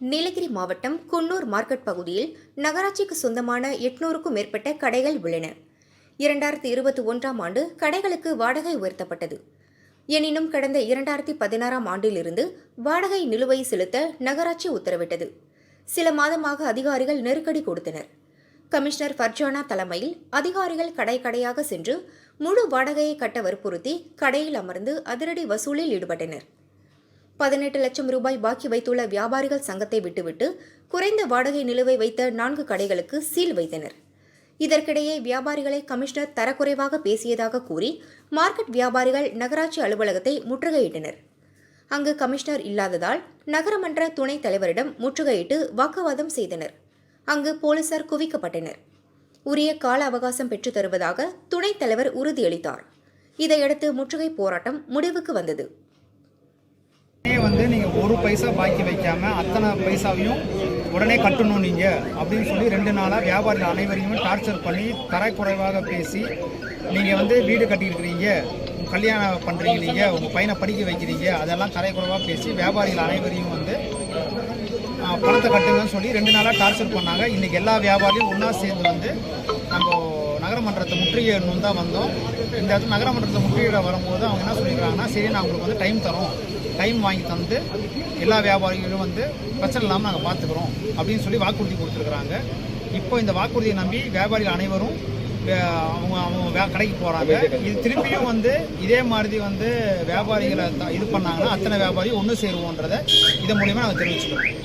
நீலகிரி மாவட்டம் குன்னூர் மார்க்கெட் பகுதியில் நகராட்சிக்கு சொந்தமான எட்நூறுக்கும் மேற்பட்ட கடைகள் உள்ளன. இரண்டாயிரத்தி இருபத்தி ஒன்றாம் ஆண்டு கடைகளுக்கு வாடகை உயர்த்தப்பட்டது. எனினும் கடந்த இரண்டாயிரத்தி பதினாறாம் ஆண்டிலிருந்து வாடகை நிலுவை செலுத்த நகராட்சி உத்தரவிட்டது. சில மாதமாக அதிகாரிகள் நெருக்கடி கொடுத்தனர். கமிஷனர் ஃபர்ஜானா தலைமையில் அதிகாரிகள் கடை கடையாக சென்று முழு வாடகையை கட்ட வற்புறுத்தி கடையில் அமர்ந்து அதிரடி வசூலில் ஈடுபட்டனர். பதினெட்டு லட்சம் ரூபாய் பாக்கி வைத்துள்ள வியாபாரிகள் சங்கத்தை விட்டுவிட்டு குறைந்த வாடகை நிலுவை வைத்த நான்கு கடைகளுக்கு சீல் வைத்தனர். இதற்கிடையே வியாபாரிகளை கமிஷனர் தரக்குறைவாக பேசியதாக கூறி மார்க்கெட் வியாபாரிகள் நகராட்சி அலுவலகத்தை முற்றுகையிட்டனர். அங்கு கமிஷனர் இல்லாததால் நகரமன்ற துணைத் தலைவரிடம் முற்றுகையிட்டு வாக்குவாதம் செய்தனர். அங்கு போலீசார் குவிக்கப்பட்டனர். உரிய கால அவகாசம் பெற்றுத் தருவதாக துணைத் தலைவர் உறுதியளித்தார். இதையடுத்து முற்றுகை போராட்டம் முடிவுக்கு வந்தது. வந்து நீங்கள் ஒரு பைசா பாக்கி வைக்காம அத்தனை பைசாவையும் உடனே கட்டணும் நீங்கள் அப்படின்னு சொல்லி ரெண்டு நாளாக வியாபாரிகள் அனைவரையும் டார்ச்சர் பண்ணி தரக்குறைவாக பேசி நீங்கள் வந்து வீடு கட்டியிருக்கிறீங்க கல்யாணம் பண்ணுறீங்க நீங்கள் உங்கள் பையனை படிக்க வைக்கிறீங்க அதெல்லாம் தரைக்குறைவாக பேசி வியாபாரிகள் அனைவரையும் வந்து பணத்தை கட்டுங்கன்னு சொல்லி ரெண்டு நாளாக டார்ச்சர் பண்ணாங்க. இன்றைக்கி எல்லா வியாபாரியும் ஒன்றா சேர்ந்து வந்து நம்ம நகரமன்றத்தை முற்றுகையிடணும் தான் வந்தோம். இந்த இடத்துல நகரமன்றத்தில் முற்றுகையிட வரும்போது அவங்க என்ன சொல்லியிருக்காங்கன்னா சரி நான் உங்களுக்கு வந்து டைம் தரோம். டைம் வாங்கி தந்து எல்லா வியாபாரிகளும் வந்து பிரச்சனை இல்லாமல் நாங்கள் பார்த்துக்குறோம் அப்படின்னு சொல்லி வாக்குறுதி கொடுத்துருக்குறாங்க. இப்போ இந்த வாக்குறுதியை நம்பி வியாபாரிகள் அனைவரும் அவங்க அவங்க கடைக்கு போகிறாங்க இது திருப்பியும் வந்து இதே மாதிரி வந்து வியாபாரிகளை இது பண்ணாங்கன்னா அத்தனை வியாபாரி ஒன்று சேருவோன்றதை இதன் மூலியமாக நாங்கள் தெரிவிச்சுக்கிறோம்.